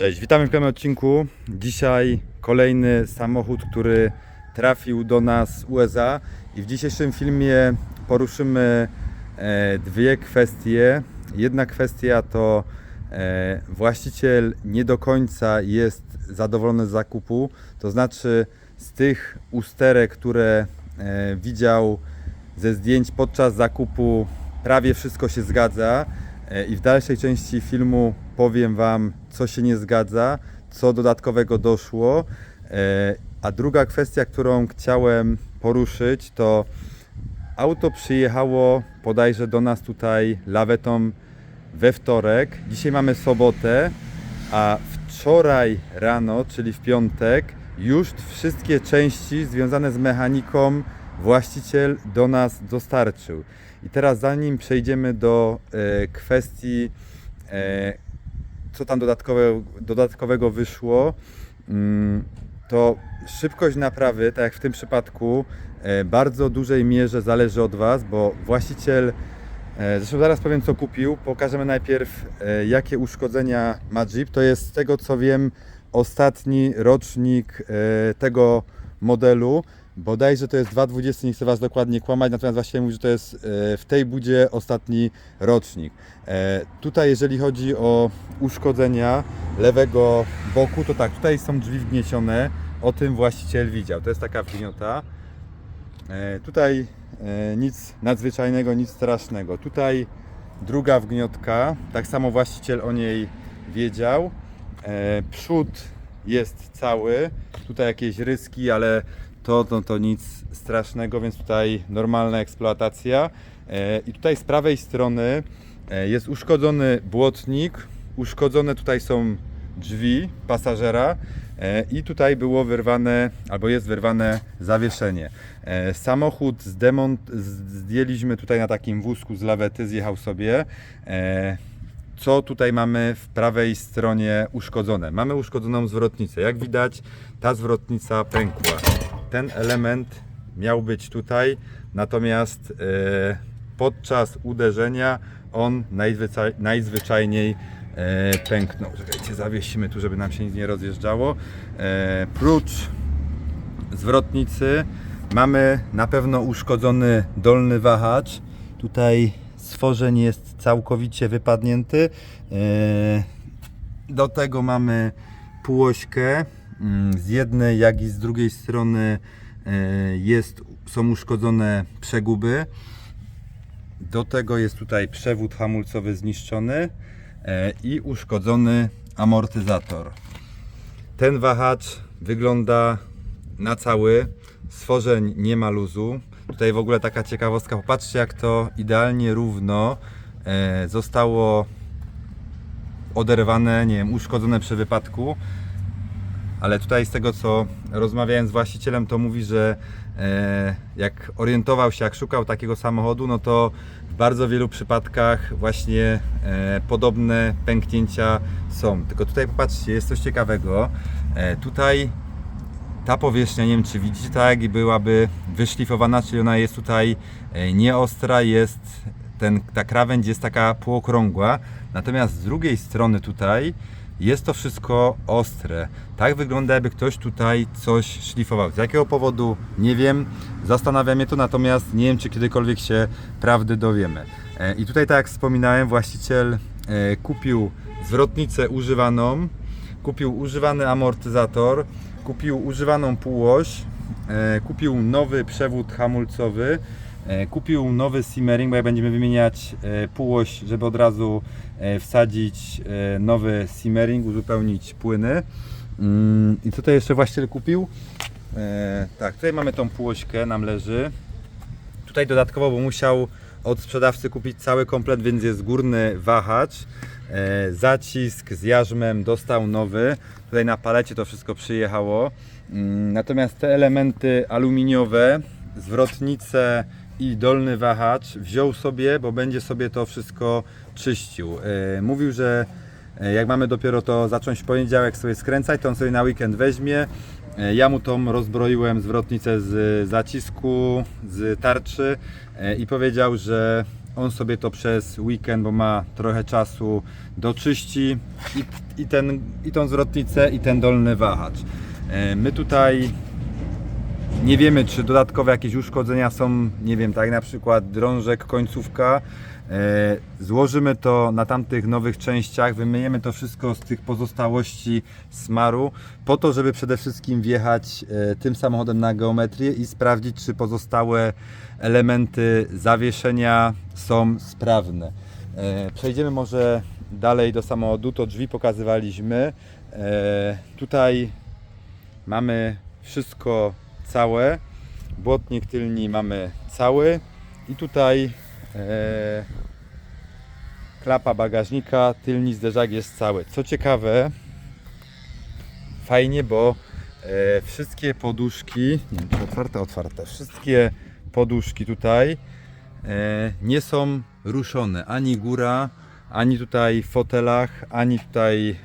Cześć, witamy w kolejnym odcinku. Dzisiaj kolejny samochód, który trafił do nas z USA i w dzisiejszym filmie poruszymy e, dwie kwestie. Jedna kwestia to e, właściciel nie do końca jest zadowolony z zakupu, to znaczy z tych usterek, które e, widział ze zdjęć podczas zakupu prawie wszystko się zgadza i w dalszej części filmu powiem Wam, co się nie zgadza, co dodatkowego doszło. E, A druga kwestia, którą chciałem poruszyć, to auto przyjechało bodajże do nas tutaj lawetą we wtorek. Dzisiaj mamy sobotę, a wczoraj rano, czyli w piątek, już wszystkie części związane z mechaniką właściciel do nas dostarczył. I teraz zanim przejdziemy do e, kwestii, e, co tam dodatkowe, dodatkowego wyszło, mm, to szybkość naprawy, tak jak w tym przypadku, e, bardzo dużej mierze zależy od Was, bo właściciel, e, zresztą zaraz powiem co kupił, pokażemy najpierw e, jakie uszkodzenia ma Jeep. To jest z tego co wiem ostatni rocznik tego modelu. Bodajże to jest 2,20, nie chcę Was dokładnie kłamać, natomiast właściwie mówi, że to jest e, w tej budzie ostatni rocznik. E, Tutaj jeżeli chodzi o uszkodzenia lewego boku, to tak, tutaj są drzwi wgniecione, o tym właściciel widział. To jest taka wgniota. E, Tutaj nic nadzwyczajnego, nic strasznego. Tutaj druga wgniotka, tak samo właściciel o niej wiedział. Przód jest cały, tutaj jakieś ryski, ale to, to, to nic strasznego, więc tutaj normalna eksploatacja. E, I tutaj z prawej strony e, jest uszkodzony błotnik, uszkodzone tutaj są drzwi pasażera e, i tutaj było wyrwane, albo jest wyrwane zawieszenie. Samochód zdemont, zdjęliśmy tutaj na takim wózku z lawety, zjechał sobie. Co tutaj mamy w prawej stronie uszkodzone? Mamy uszkodzoną zwrotnicę. Jak widać, ta zwrotnica pękła. Ten element miał być tutaj, natomiast e, podczas uderzenia on najzwyczaj, najzwyczajniej e, pęknął. Czekajcie, zawiesimy tu, żeby nam się nic nie rozjeżdżało. E, prócz zwrotnicy mamy na pewno uszkodzony dolny wahacz. Tutaj stworzeń jest całkowicie wypadnięty. Do tego mamy półośkę. Mm, Z jednej, jak i z drugiej strony e, jest, są uszkodzone przeguby. Do tego jest tutaj przewód hamulcowy zniszczony e, i uszkodzony amortyzator. Ten wahacz wygląda na cały. Stworzeń nie ma luzu. Tutaj w ogóle taka ciekawostka. Popatrzcie, jak to idealnie równo e, zostało oderwane, nie wiem, uszkodzone przy wypadku. Ale tutaj z tego co rozmawiałem z właścicielem, to mówi, że e, jak orientował się, jak szukał takiego samochodu, no to w bardzo wielu przypadkach właśnie e, podobne pęknięcia są. Tylko tutaj popatrzcie, jest coś ciekawego. E, tutaj ta powierzchnia, nie wiem czy widzicie, tak byłaby wyszlifowana, czyli ona jest tutaj nieostra, jest ten, ta krawędź jest taka półokrągła, natomiast z drugiej strony tutaj jest to wszystko ostre. Tak wygląda, jakby ktoś tutaj coś szlifował. Z jakiego powodu? Nie wiem. Zastanawia mnie to, natomiast nie wiem, czy kiedykolwiek się prawdy dowiemy. E, I tutaj, tak jak wspominałem, właściciel e, kupił zwrotnicę używaną, kupił używany amortyzator, kupił używaną półoś, e, kupił nowy przewód hamulcowy, kupił nowy simmering, bo jak będziemy wymieniać półoś, żeby od razu wsadzić e, nowy simmering, uzupełnić płyny. Mm, I tutaj jeszcze właściciel kupił? E, tak, tutaj mamy tą półośkę, nam leży. Tutaj dodatkowo, bo musiał od sprzedawcy kupić cały komplet, więc jest górny wahacz, e, zacisk z jarzmem dostał nowy. Tutaj na palecie to wszystko przyjechało. Mm, Natomiast te elementy aluminiowe, zwrotnice i dolny wahacz wziął sobie, bo będzie sobie to wszystko czyścił. E, Mówił, że e, jak mamy dopiero to zacząć w poniedziałek sobie skręcać, to on sobie na weekend weźmie. E, Ja mu tą rozbroiłem zwrotnicę z zacisku, z tarczy i powiedział, że on sobie to przez weekend, bo ma trochę czasu, doczyści i, i, ten, i tą zwrotnicę i ten dolny wahacz. My tutaj nie wiemy, czy dodatkowe jakieś uszkodzenia są, nie wiem, tak na przykład drążek, końcówka. E, Złożymy to na tamtych nowych częściach, wymyjemy to wszystko z tych pozostałości smaru, po to, żeby przede wszystkim wjechać e, tym samochodem na geometrię i sprawdzić, czy pozostałe elementy zawieszenia są sprawne. E, Przejdziemy może dalej do samochodu, to drzwi pokazywaliśmy. Tutaj Mamy wszystko całe. Błotnik tylni mamy cały. I tutaj e, klapa bagażnika, tylni zderzak jest cały. Co ciekawe, fajnie, bo e, wszystkie poduszki, nie wiem czy otwarte, otwarte, wszystkie poduszki tutaj e, nie są ruszone. Ani góra, ani tutaj w fotelach, ani tutaj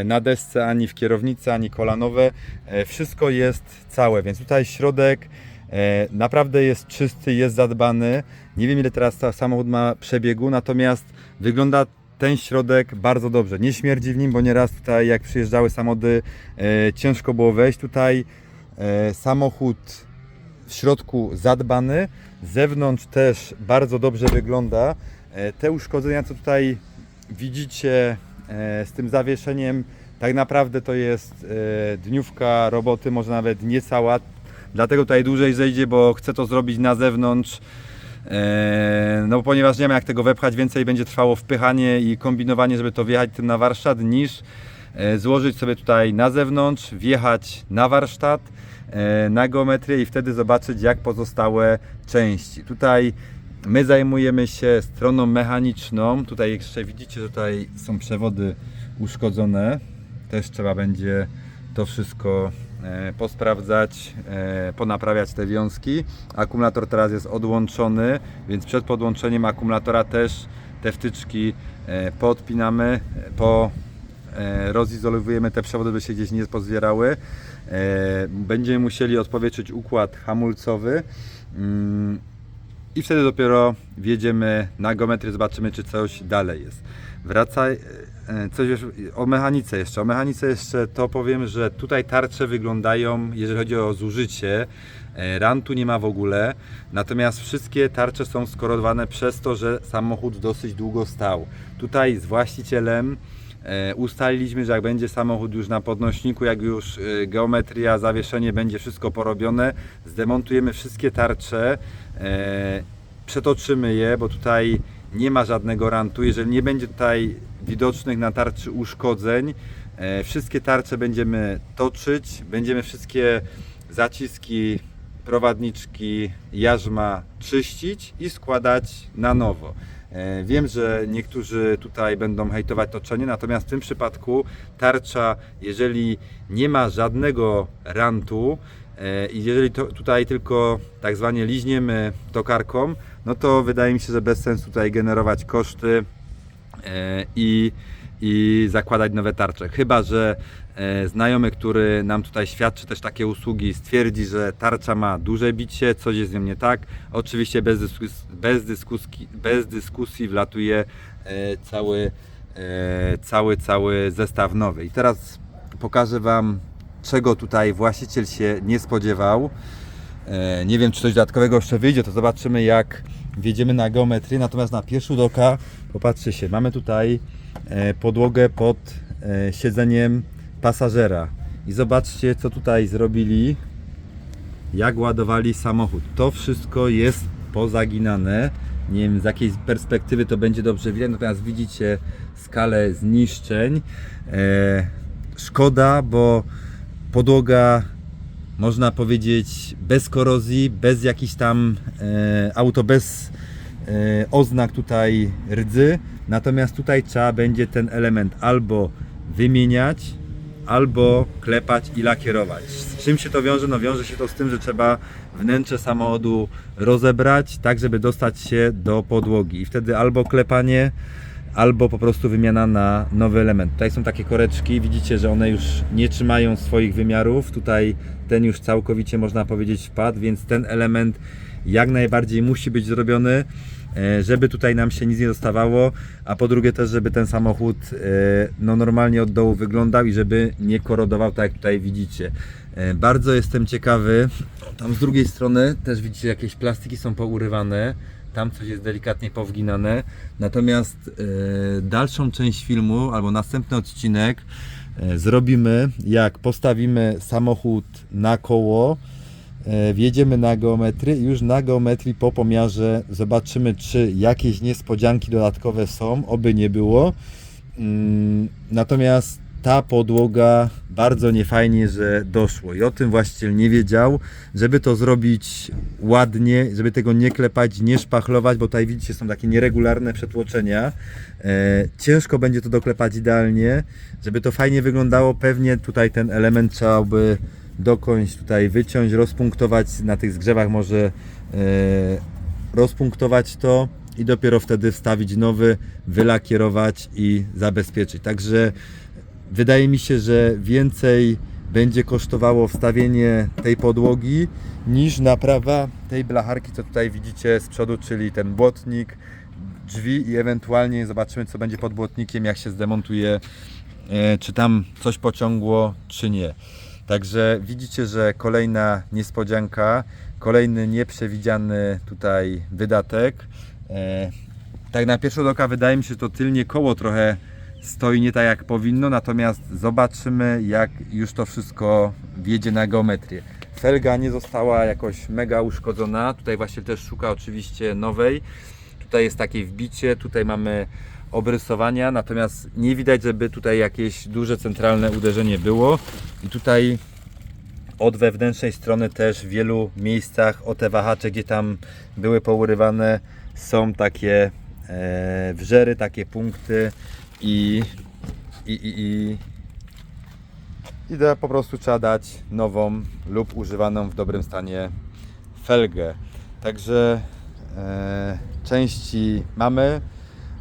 e, na desce, ani w kierownicy, ani kolanowe. E, wszystko jest całe, więc tutaj środek e, naprawdę jest czysty, jest zadbany. Nie wiem ile teraz ta samochód ma przebiegu, natomiast wygląda ten środek bardzo dobrze. Nie śmierdzi w nim, bo nieraz tutaj jak przyjeżdżały samochody ciężko było wejść. Tutaj samochód w środku zadbany, zewnątrz też bardzo dobrze wygląda. Te uszkodzenia, co tutaj widzicie e, z tym zawieszeniem, tak naprawdę to jest e, dniówka roboty, może nawet niecała. Dlatego tutaj dłużej zejdzie, bo chcę to zrobić na zewnątrz. E, No ponieważ nie ma jak tego wepchać, więcej będzie trwało wpychanie i kombinowanie, żeby to wjechać tym na warsztat, niż złożyć sobie tutaj na zewnątrz, wjechać na warsztat, na geometrię i wtedy zobaczyć jak pozostałe części. Tutaj my zajmujemy się stroną mechaniczną. Tutaj jeszcze widzicie, tutaj są przewody uszkodzone. Też trzeba będzie to wszystko e, posprawdzać, e, ponaprawiać te wiązki. Akumulator teraz jest odłączony, więc przed podłączeniem akumulatora też te wtyczki e, podpinamy, po rozizolowujemy te przewody, by się gdzieś nie pozwierały. Będziemy musieli odpowietrzyć układ hamulcowy. I wtedy dopiero wjedziemy na geometrię, zobaczymy czy coś dalej jest. Wracaj, e, coś już o mechanice jeszcze. O mechanice jeszcze to powiem, że tutaj tarcze wyglądają, jeżeli chodzi o zużycie, e, rantu nie ma w ogóle, natomiast wszystkie tarcze są skorodowane przez to, że samochód dosyć długo stał. Tutaj z właścicielem E, ustaliliśmy, że jak będzie samochód już na podnośniku, jak już e, geometria, zawieszenie będzie wszystko porobione, zdemontujemy wszystkie tarcze, e, przetoczymy je, bo tutaj nie ma żadnego rantu. Jeżeli nie będzie tutaj widocznych na tarczy uszkodzeń, e, wszystkie tarcze będziemy toczyć, będziemy wszystkie zaciski, prowadniczki, jarzma czyścić i składać na nowo. E, Wiem, że niektórzy tutaj będą hejtować toczenie, natomiast w tym przypadku tarcza, jeżeli nie ma żadnego rantu e, i jeżeli to, tutaj tylko tak zwanie liźniemy tokarką, no to wydaje mi się, że bez sensu tutaj generować koszty e, i, i zakładać nowe tarcze. Chyba, że e, znajomy, który nam tutaj świadczy też takie usługi, stwierdzi, że tarcza ma duże bicie, coś jest z nią nie tak. Oczywiście bez dyskusji, bez dyskusji, bez dyskusji wlatuje e, cały, e, cały, cały zestaw nowy. I teraz pokażę Wam, czego tutaj właściciel się nie spodziewał. Nie wiem, czy coś dodatkowego jeszcze wyjdzie, to zobaczymy jak wjedziemy na geometrię. Natomiast na pierwszy rzut oka, popatrzcie się, mamy tutaj podłogę pod e, siedzeniem pasażera. I zobaczcie, co tutaj zrobili, jak ładowali samochód. To wszystko jest pozaginane. Nie wiem, z jakiej perspektywy to będzie dobrze widać, natomiast widzicie skalę zniszczeń. E, szkoda, bo podłoga można powiedzieć bez korozji, bez jakichś tam e, auto bez e, oznak tutaj rdzy. Natomiast tutaj trzeba będzie ten element albo wymieniać, albo klepać i lakierować. Z czym się to wiąże? No wiąże się to z tym, że trzeba wnętrze samochodu rozebrać, tak żeby dostać się do podłogi. I wtedy albo klepanie, albo po prostu wymiana na nowy element. Tutaj są takie koreczki, widzicie, że one już nie trzymają swoich wymiarów. Tutaj ten już całkowicie można powiedzieć wpadł, więc ten element jak najbardziej musi być zrobiony. E, żeby tutaj nam się nic nie dostawało, a po drugie też, żeby ten samochód e, no, normalnie od dołu wyglądał i żeby nie korodował tak jak tutaj widzicie. E, Bardzo jestem ciekawy, tam z drugiej strony też widzicie jakieś plastiki są pourywane, tam coś jest delikatnie powginane, natomiast dalszą część filmu albo następny odcinek zrobimy jak postawimy samochód na koło, wjedziemy na geometry i już na geometrii po pomiarze zobaczymy czy jakieś niespodzianki dodatkowe są, oby nie było. Mm, Natomiast ta podłoga bardzo niefajnie, że doszło i o tym właściciel nie wiedział, żeby to zrobić ładnie, żeby tego nie klepać, nie szpachlować, bo tutaj widzicie są takie nieregularne przetłoczenia. E, ciężko będzie to doklepać idealnie, żeby to fajnie wyglądało, pewnie tutaj ten element trzeba by dokądś tutaj wyciąć, rozpunktować na tych zgrzewach może e, rozpunktować to i dopiero wtedy wstawić nowy, wylakierować i zabezpieczyć. Także wydaje mi się, że więcej będzie kosztowało wstawienie tej podłogi niż naprawa tej blacharki, co tutaj widzicie z przodu, czyli ten błotnik, drzwi i ewentualnie zobaczymy, co będzie pod błotnikiem, jak się zdemontuje, e, czy tam coś pociągło, czy nie. Także widzicie, że kolejna niespodzianka, kolejny nieprzewidziany tutaj wydatek. E, tak na pierwszy oka wydaje mi się, że to tylnie koło trochę stoi nie tak jak powinno, natomiast zobaczymy jak już to wszystko wjedzie na geometrię. Felga nie została jakoś mega uszkodzona, tutaj właśnie też szuka oczywiście nowej. Tutaj jest takie wbicie, tutaj mamy obrysowania, natomiast nie widać, żeby tutaj jakieś duże centralne uderzenie było. I tutaj od wewnętrznej strony też w wielu miejscach o te wahacze, gdzie tam były pourywane, są takie e, wrzery, takie punkty i, i, i, i, i po prostu trzeba dać nową lub używaną w dobrym stanie felgę. Także e, części mamy.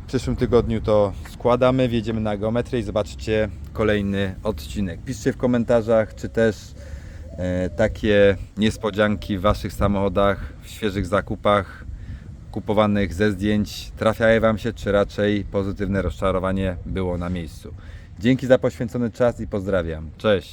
Przyszłym tygodniu to składamy, wjedziemy na geometrię i zobaczycie kolejny odcinek. Piszcie w komentarzach, czy też e, takie niespodzianki w Waszych samochodach, w świeżych zakupach kupowanych ze zdjęć trafiały Wam się, czy raczej pozytywne rozczarowanie było na miejscu. Dzięki za poświęcony czas i pozdrawiam. Cześć!